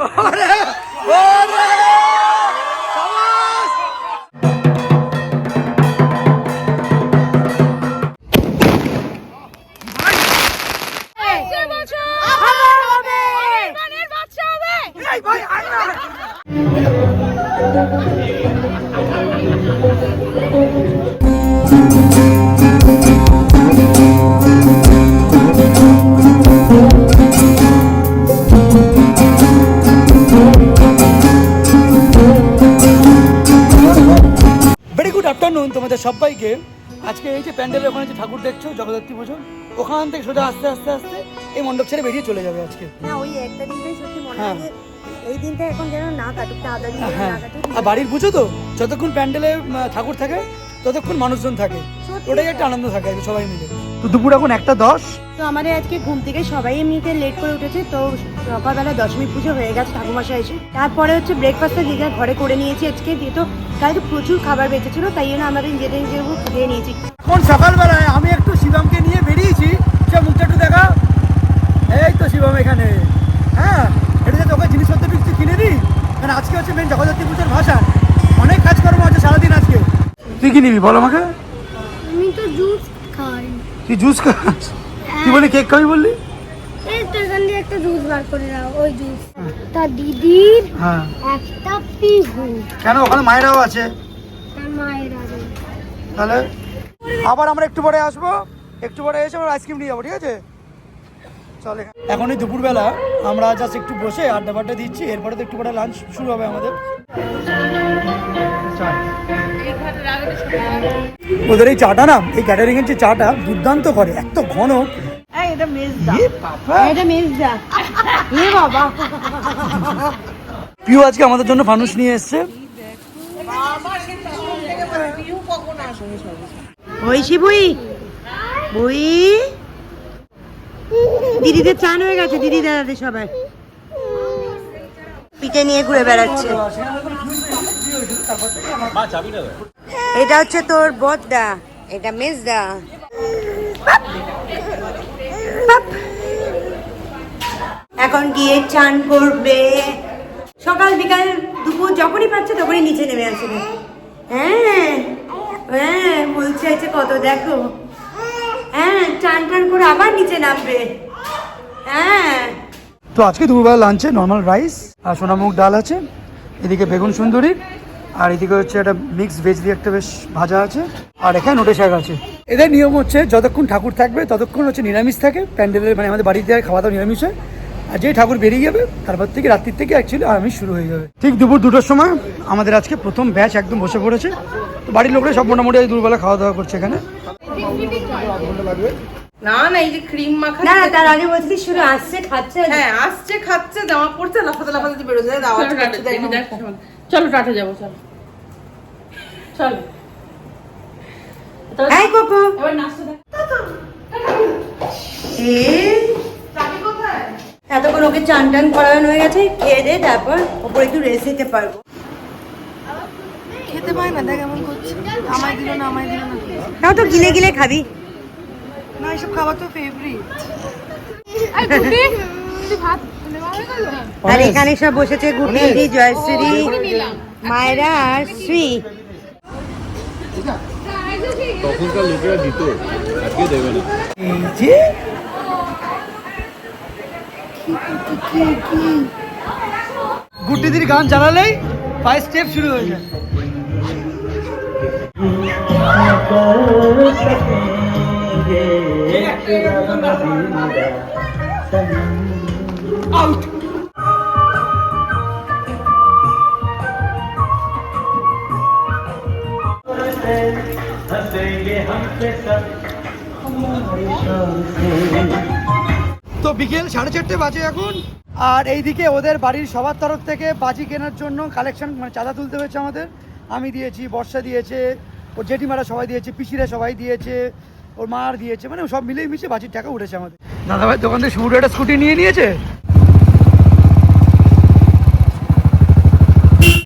ওরে জগদ্ধাত্রী পুজো ওখান থেকে সোজা আস্তে আস্তে আস্তে এই মণ্ডপ ছেড়ে বেরিয়ে চলে যাবে আজকে। না ওই একটা দিনটাই সত্যি মনে হ্যাঁ। হয় এই দিনটা এখন যেন না কাটুক তাড়াতাড়ি হ্যাঁ। আর বাড়ির পুজো তো যতক্ষণ প্যান্ডেলে ঠাকুর থাকে ততক্ষণ মানুষজন থাকে। ওটাই একটা আনন্দ থাকে সবাই মিলে। তো দুপুর এখন একটা দশ? তো আমাদের আজকে ঘুম থেকে সবাই এমনিতে লেট করে উঠেছে তো সকালবেলা দশমী পুজো হয়ে গেছে ঠাকুমাশা এসে। তারপরে হচ্ছে ব্রেকফাস্টটা যে যার ঘরে করে নিয়েছি আজকে দিয়ে তো কালকে প্রচুর খাবার বেঁচেছিল তাই জন্য আমাদের নিজেদের নিজের খেয়ে নিয়েছি। এখন সকালবেলায় আমি একটু শিবমকে নিয়ে বেরিয়েছি। সে মুখটা একটু দেখা। এই তো শিবম এখানে। হ্যাঁ এটা যে তোকে জিনিসপত্র কিছু কিনে দিই? কারণ আজকে হচ্ছে মেন জগদ্ধাত্রী পুজোর ভাষা। অনেক কাজকর্ম আছে সারাদিন আজকে। তুই কি নিবি বল আমাকে? আমি তো জুস খাই। তুই জুস খাস তুই বলি কেক খাবি বললি? এই তো এখান দিয়ে একটা জুস বার করে দাও ওই জুস। তা দিদির হ্যাঁ। একটা পিহু কেন? ওখানে মায়েরাও আছে। তার মায়ের তাহলে? আবার আমরা একটু পরে আসব একটু পরে এসে আমরা আইসক্রিম নিয়ে যাব ঠিক আছে? চলে এখন। এই দুপুরবেলা আমরা জাস্ট একটু বসে আড্ডা ফাড্ডা দিচ্ছি এরপরে তো একটু পরে লাঞ্চ শুরু হবে আমাদের। ওদের এই চাটা না এই ক্যাটারিং এর যে চাটা দুর্দান্ত করে এত ঘন। এটা মেজদা। এটা মেজদা। এ বাবা। পিউ আজকে আমাদের জন্য ফানুস নিয়ে এসছে। হয়েছি বই? বই? দিদিদের চান হয়ে গেছে, দিদি দাদাদের সবাই পিঠে নিয়ে ঘুরে বেড়াচ্ছে। এটা হচ্ছে তোর বদদা, এটা মেজদা। এখন গিয়ে চান করবে। সকাল বিকাল দুপুর যখনই পাচ্ছে তখনই নিচে নেমে আসবে। হ্যাঁ। হ্যাঁ কত, দেখো। হ্যাঁ চান টান করে আবার নিচে নামবে। হ্যাঁ। তো আজকে দুপুরবেলা লাঞ্চে নর্মাল রাইস আর সোনামুখ ডাল আছে, এদিকে বেগুন সুন্দরী, আর এদিকে হচ্ছে একটা মিক্স ভেজ দিয়ে একটা বেশ ভাজা আছে, আর এখানে নোটে শাক আছে। এদের নিয়ম হচ্ছে, যতক্ষণ ঠাকুর থাকবে, ততক্ষণ হচ্ছে নিরামিষ থাকে, প্যান্ডেলের মানে আমাদের বাড়িতে খাওয়া দাওয়া নিরামিষ হয়। আর যেই ঠাকুর বেরিয়ে যাবে তারপর থেকে রাত্রির থেকে অ্যাকচুয়ালি আমিষ শুরু হয়ে যাবে। ঠিক দুপুর দুটোর সময় আমাদের আজকে প্রথম ব্যাচ একদম বসে পড়েছে। তো বাড়ির লোকরা সব মোটামুটি এই দুপুরবেলা খাওয়া দাওয়া করছে এখানে। না না এই যে ক্রিম মাখা না তার আগে বলছি শুরু আসছে খাচ্ছে? হ্যাঁ আসছে খাচ্ছে জামা পড়ছে লাফাতে লাফাতে বেরোচ্ছে দাওয়াত খাচ্ছে চলো টাটা যাব চলো। চলো। এই কোকো এবার নাচতে দেখ এ? এতক্ষণ ওকে চান টান করানো হয়ে গেছে খেয়ে দে তারপর ওপরে একটু রেস্ট নিতে পারব। খেতে পায় না দেখ এমন করছে। আমায় দিল না আমায় দিল না। তাও তো গিলে গিলে খাবি। না এসব খাবার তো ফেভারিট আর এখানে সব বসেছে গুটি জয়শ্রী মায়েরা আর শ্রী। তখনকার লোকেরা দিত আজকে দেবে না। এই যে গুড্ডিদির গান চালালেই ফাইভ স্টেপ শুরু হয়ে যায় আউট তো বিকেল সাড়ে চারটে বাজে এখন। আর এইদিকে ওদের বাড়ির সবার তরফ থেকে বাজি কেনার জন্য কালেকশন মানে চাঁদা তুলতে হয়েছে আমাদের। আমি দিয়েছি বর্ষা দিয়েছে ওর জেঠিমারা সবাই দিয়েছে পিসিরা সবাই দিয়েছে ওর মার দিয়েছে মানে সব মিলেই মিশে বাজির টাকা উঠেছে আমাদের। দাদাভাই দোকান থেকে শুরু একটা স্কুটি নিয়ে নিয়েছে?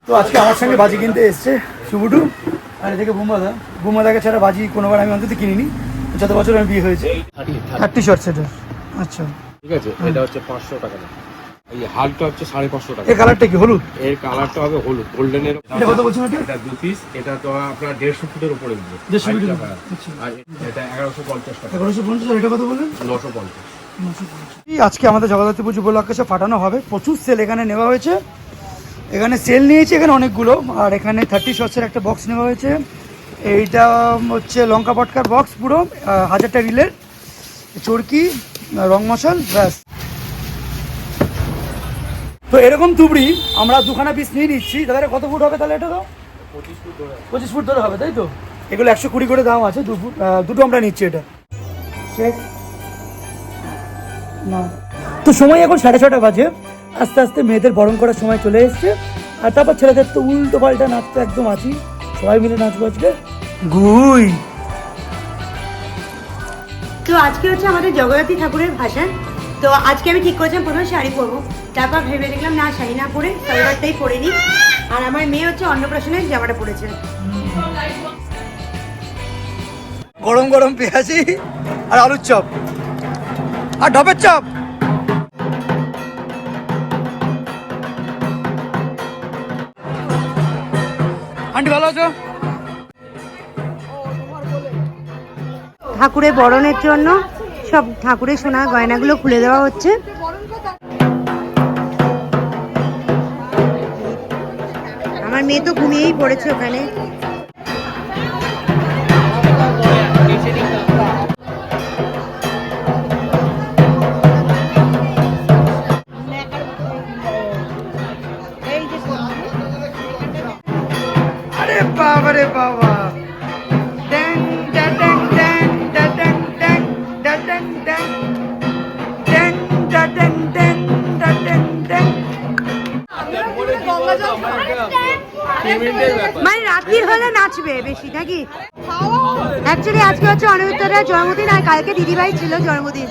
তো আজকে আমার সঙ্গে বাজি কিনতে এসছে শুভুটু আর এদিকে বুমাদা বুমাদাকে ছাড়া বাজি কোনোবার আমি অন্তত কিনিনি। যত বছর আমি বিয়ে হয়েছে। থার্টি শর্ট সেটার আচ্ছা। ঠিক আছে? এটা হচ্ছে পাঁচশো টাকা দাম। এই হালটা হচ্ছে সাড়ে পাঁচশো টাকা। এই কালারটা কি? হলুদ? এর কালারটা হবে হলুদ। গোল্ডেনের এটা কত বলছেন এটা? এটা দু পিস এটা তো আপনার দেড়শো ফুটের উপরে দিবে 150 ফিটের আচ্ছা। আর এটা এগারোশো পঞ্চাশ টাকা। এগারোশো পঞ্চাশ এটা কত বললেন? নশো পঞ্চাশ। আজকে আমাদের জগদ্ধাত্রী পুজো উপলক্ষে ফাটানো হবে। প্রচুর সেল এখানে নেওয়া হয়েছে। এখানে সেল নিয়েছে এখানে অনেকগুলো। আর এখানে থার্টি শটসের একটা বক্স নেওয়া হয়েছে। এইটা হচ্ছে লঙ্কা পটকার বক্স পুরো হাজারটা রিলের চরকি রং মশাল ব্যাস। তো এরকম তুবড়ি আমরা দুখানা পিস নিয়ে নিচ্ছি। দাদা কত ফুট হবে তাহলে এটা তো? পঁচিশ ফুট ধরে হবে। তাই তো? এগুলো একশো কুড়ি করে দাম আছে দু ফুট দুটো আমরা নিচ্ছি এটা। না। তো সময় এখন সাড়ে ছটা বাজে। আস্তে আস্তে মেয়েদের বরণ করার সময় চলে এসছে। আর তারপর ছেলেদের তো উল্টো পাল্টা নাচ তো একদম আছি। সবাই মিলে নাচবো আজকে। গুই। তো আজকে হচ্ছে আমাদের জগদ্ধাত্রী ঠাকুরের ভাষা। তো আজকে আমি ঠিক করেছিলাম, প্রথমে শাড়ি পরবো। তারপর ভেবে দেখলাম, না, শাড়ি না পরে সালোয়ারটাই পরে নিই। আর আমার মেয়ে হচ্ছে অন্নপ্রাশনের জামাটা পরেছে। গরম গরম পেঁয়াজি আর আলুর চপ। আর ঢপের চপ। আন্টি, ভালো আছো? ঠাকুরের বরণের জন্য সব ঠাকুরের সোনা গয়নাগুলো খুলে দেওয়া হচ্ছে। আমার মেয়ে তো ঘুমিয়েই পড়েছে ওখানে। বাবা রে বাবা। মানে রাত্রি হলে নাচবে বেশি নাকি? অ্যাকচুয়ালি আজকে হচ্ছে অনিরুদ্ধের জন্মদিন আর কালকে দিদিভাই ছিল জন্মদিন।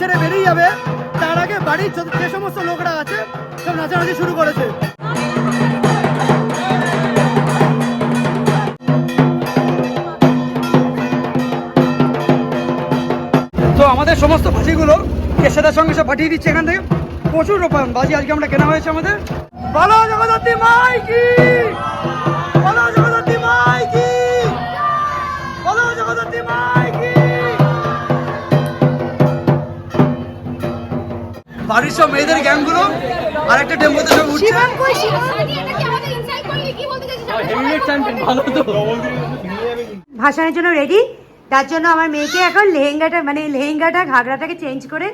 ছেড়ে বেরিয়ে যাবে। তার আগে বাড়ির যে সমস্ত লোকরা আছে, সব নাচানাচি শুরু করেছে। তো আমাদের সমস্ত ভাজিগুলো কেশাদার সঙ্গে সব পাঠিয়ে দিচ্ছে এখান থেকে। প্রচুর রোপান বাজি আজকে আমরা কেনা হয়েছে আমাদের। বলো জগদ্ধাত্রী মাই কি? বলো জগদ্ধাত্রী মাই কি? বলো জগদ্ধাত্রী মাই বাড়ির সব মেয়েদের গ্যাংগুলো আর একটা টেম্পোতে সব উঠছে ভাসানের জন্য রেডি তার জন্য আমার মেয়েকে এখন লেহেঙ্গাটা মানে লেহেঙ্গাটা ঘাগরাটাকে চেঞ্জ করে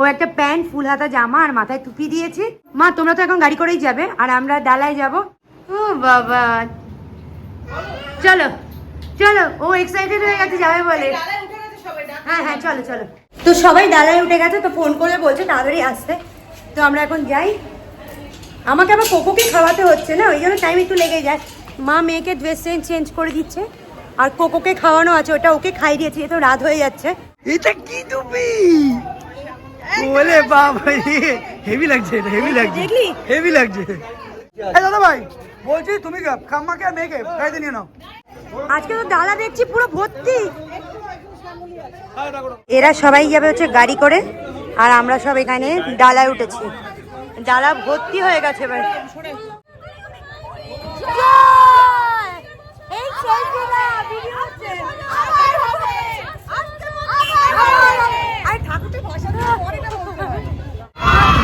ও একটা প্যান্ট ফুল হাতা জামা আর মাথায় টুপি দিয়েছে। মা তোমরা তো এখন গাড়ি করেই যাবে আর আমরা ডালায় যাব। ও বাবা। চলো চলো ও এক্সাইটেড হয়ে গেছে যাবে বলে। হ্যাঁ হ্যাঁ চলো চলো। তো সবাই ডালায় উঠে গেছে তো ফোন করে বলছে তাড়াতাড়ি আসতে। তো আমরা এখন যাই। আমাকে আবার কোকোকে খাওয়াতে হচ্ছে না ওই জন্য টাইম একটু লেগে যায়। মা মেয়েকে ড্রেস চেঞ্জ চেঞ্জ করে দিচ্ছে আর কোকোকে খাওয়ানো আছে ওটা ওকে খাই দিয়েছি এ তো রাত হয়ে যাচ্ছে। এটা কি তুমি? বলে বাবা হেভি লাগছে এটা হেভি লাগছে। দেখলি? হেভি লাগছে। এই দাদা ভাই বলছি তুমি খাম্মাকে আর মেয়েকে গাড়িতে নিয়ে নাও। আজকে তো ডালা দেখছি পুরো ভর্তি। এরা সবাই যাবে হচ্ছে গাড়ি করে, আর আমরা সব এখানে ডালায় উঠেছি। ডালা ভর্তি হয়ে গেছে এবার।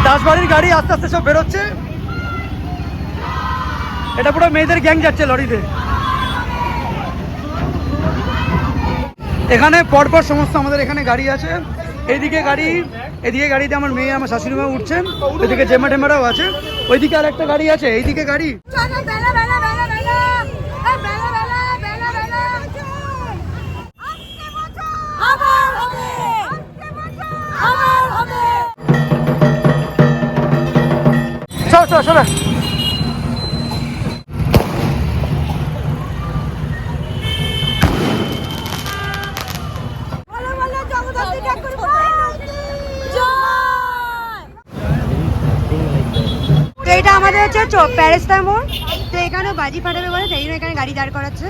দাসবাড়ির গাড়ি আস্তে আস্তে সব বেরোচ্ছে। এটা পুরো মেয়েদের গ্যাং যাচ্ছে লরিতে। এখানে পরপর সমস্ত আমাদের এখানে গাড়ি আছে। এইদিকে গাড়ি, এদিকে গাড়িতে আমার মেয়ে, আমার শাশুড়ি মা উঠছেন। ওইদিকে জেমা টেমারাও আছে। ওইদিকে আর একটা গাড়ি আছে। এইদিকে গাড়ি। হচ্ছে প্যারেস্তার মোড়। তো এখানেও বাজি ফাটাবে বলে সেই জন্য এখানে গাড়ি দাঁড় করাচ্ছে।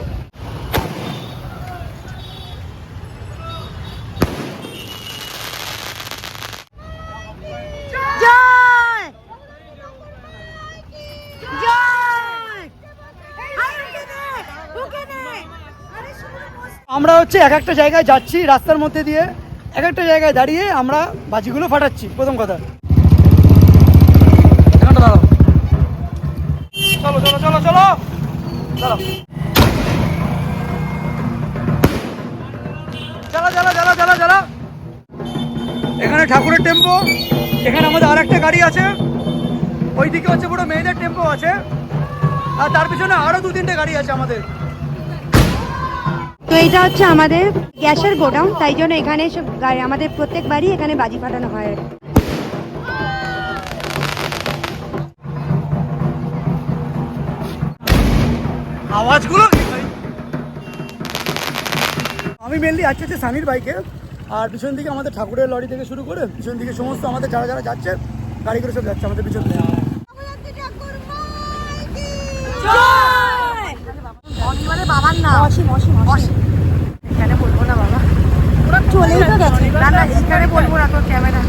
আমরা হচ্ছে এক একটা জায়গায় যাচ্ছি রাস্তার মধ্যে দিয়ে, এক একটা জায়গায় দাঁড়িয়ে আমরা বাজিগুলো ফাটাচ্ছি, প্রথম কথা। চলো চলো চলো। চলো। চলো, চালা চালা চালা চালা। এখানে ঠাকুরের টেম্পো এখানে আমাদের আর একটা গাড়ি আছে। ওইদিকে হচ্ছে পুরো মেয়েদের টেম্পো আছে। আর তার পিছনে আরও দু তিনটে গাড়ি আছে আমাদের। তো এটা হচ্ছে আমাদের গ্যাসের গোডাউন, তাই জন্য এখানে সব আমাদের প্রত্যেক বাড়ি এখানে বাজি ফাটানো হয়। আওয়াজগুলো আমি মেনলি আছি হচ্ছে সানির বাইকে আর পিছন দিকে আমাদের ঠাকুরের লরি থেকে শুরু করে পিছন দিকে সমস্ত আমাদের যারা যারা যাচ্ছে গাড়ি করে সব যাচ্ছে আমাদের পিছন মানে বাবার না অসীম অসীম অসীম এখানে বলব না বাবা। ওরা চলেই তো গেছে। না না এখানে বলব না তোর ক্যামেরা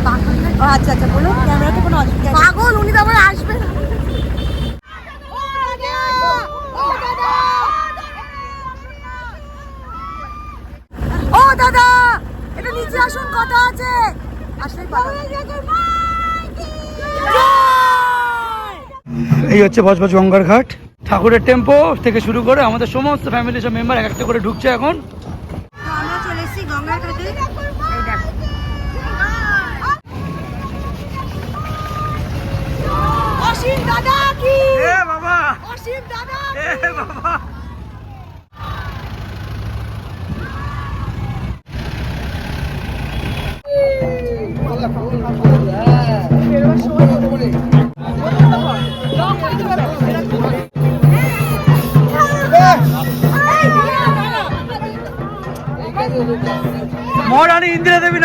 আচ্ছা আচ্ছা বলো ক্যামেরাতে কোনো অসুবিধা পাগল উনি তো আবার আসবেন ও দাদা এটা নিচে আসুন কথা আছে। আসলেই এই হচ্ছে বজবজ গঙ্গার ঘাট ঠাকুরের টেম্পো থেকে শুরু করে আমাদের সমস্ত ফ্যামিলি সব মেম্বার এক একটা করে ঢুকছে এখন। আমরা চলে এসেছি গঙ্গার ঘাটে অসীম দাদা কি? বাবা। অসীম দাদা বাবা।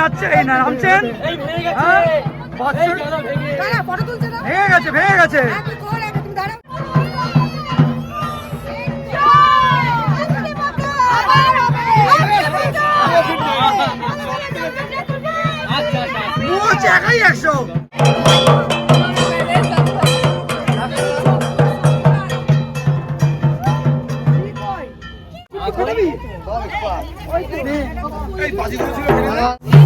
নাচছে এই না নামছেন? হ্যাঁ? ভেঙে গেছে। ভেঙে গেছে। একাই একশো। এই বাজিগুলো ছিল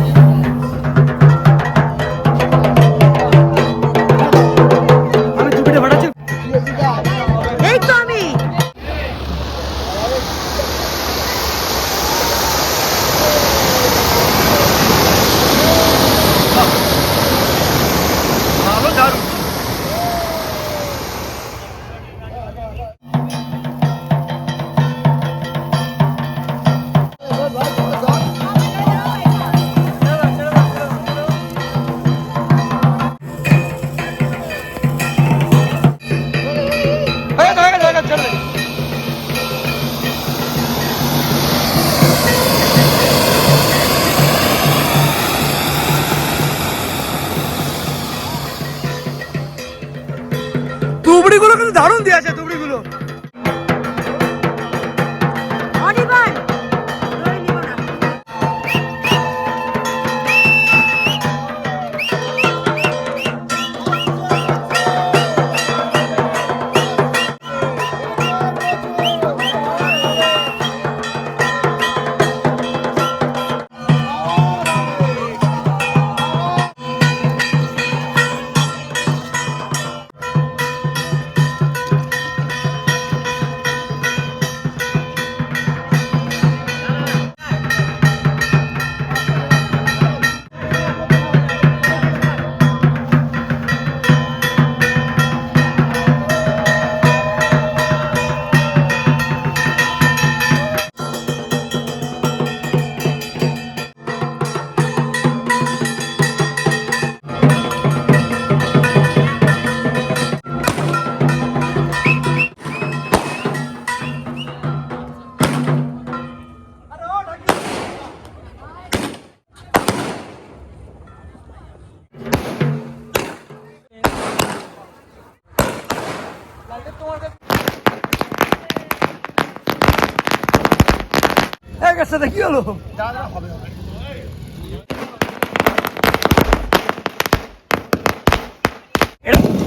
দারুণ দিয়ে আছে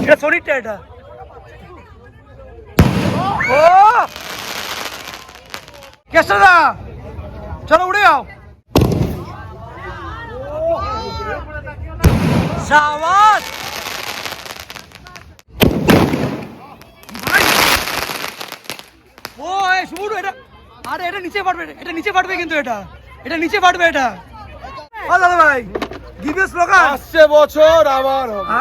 এটা- শরীরটা এটা ও! কেষ্টদা চলো উড়ে যাও। সাবাস! ও শুরু এটা আরে এটা নিচে পাঠবে এটা নিচে পাঠবে কিন্তু এটা। এটা নিচে পাঠবে এটা। ও দাদা ভাই ইউ স্লোগান আসছে বছর আবার হবে।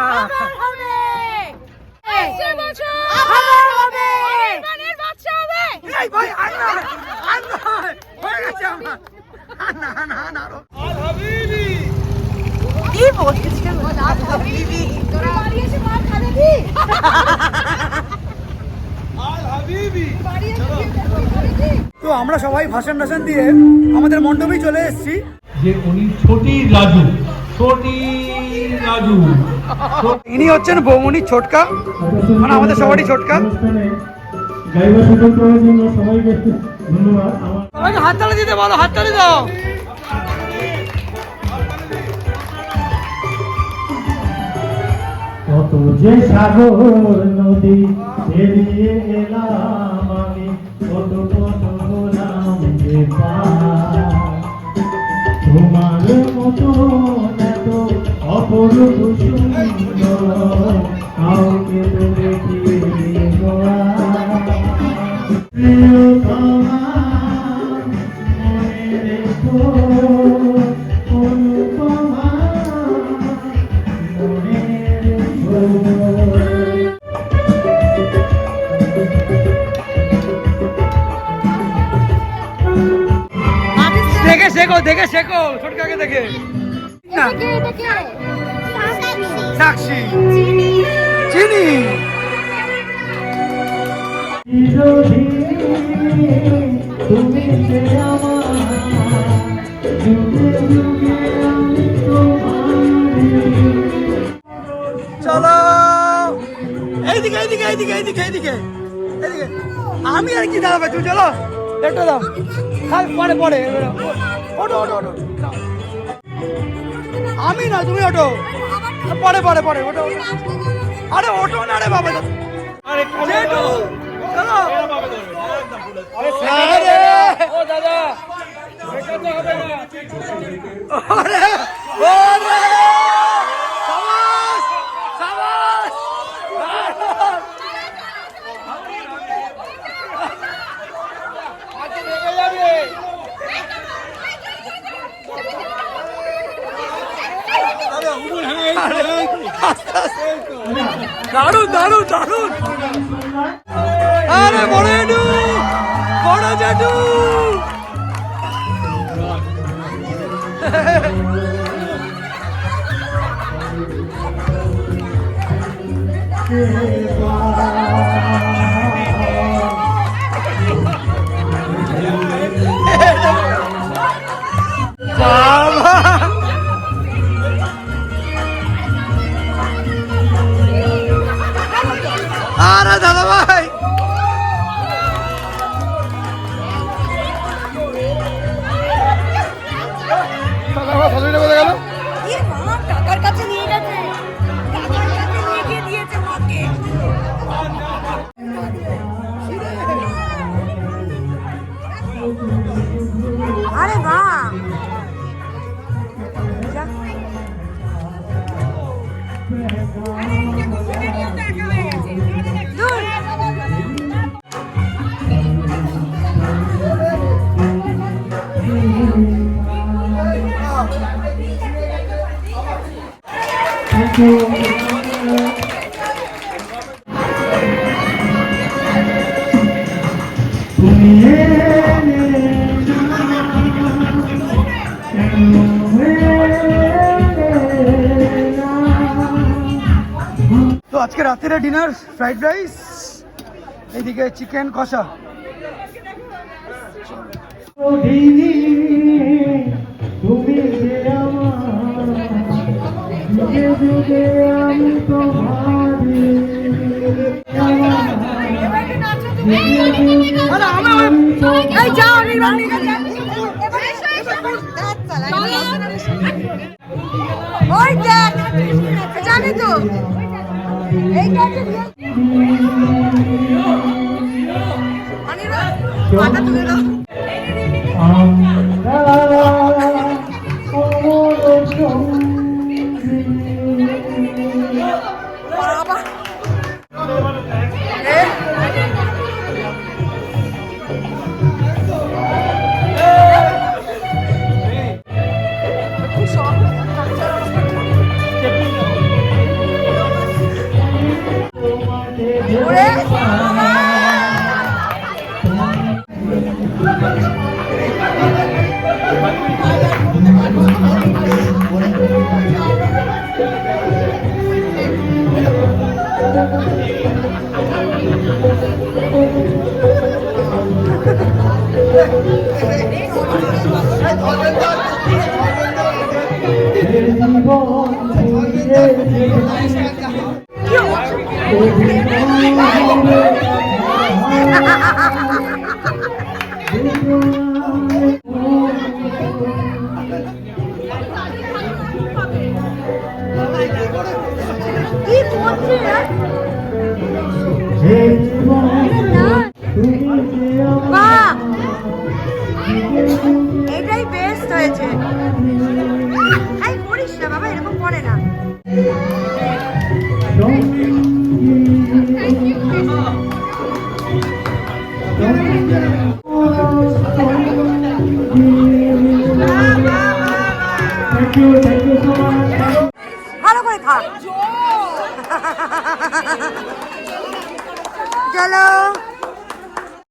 কি তো আমরা সবাই ভাষণ টাষণ দিয়ে আমাদের মণ্ডপেই চলে এসেছি। যে উনি ছোটি রাজু ছোটি রাজু। ইনি হচ্ছেন বৌমনি ছোটকা মানে আমাদের সবারই ছোটকা। সবাইকে হাততালি দিতে বলো হাততালি দাও। কত যে সাগর নদী পেরিয়ে এলাম আমি কত কত হলাম তোমার মতো অপরূপ সুন্দর কাউকে তো এইদিকে এইদিকে এইদিকে এইদিকে এইদিকে। এইদিকে। আমি আর কি দাঁড়াবে তুমি চলো। একটু দাও খাল পরে পরে ওটো ওটো ওটো আমি না তুমি ওটো পরে পরে পরে ওটো আরে ওটো না রে বাবা। আরে চলো। আরে ও দাদা। এটা তো হবে না আরে দারুণ দারুণ দারুণ আরে বড় জেঠু বড় জেঠু Wow. রাত্রে ডিনার ফ্রাইড রাইস এইদিকে চিকেন কষা। ওই দেখ জানি তো। তুলে দাও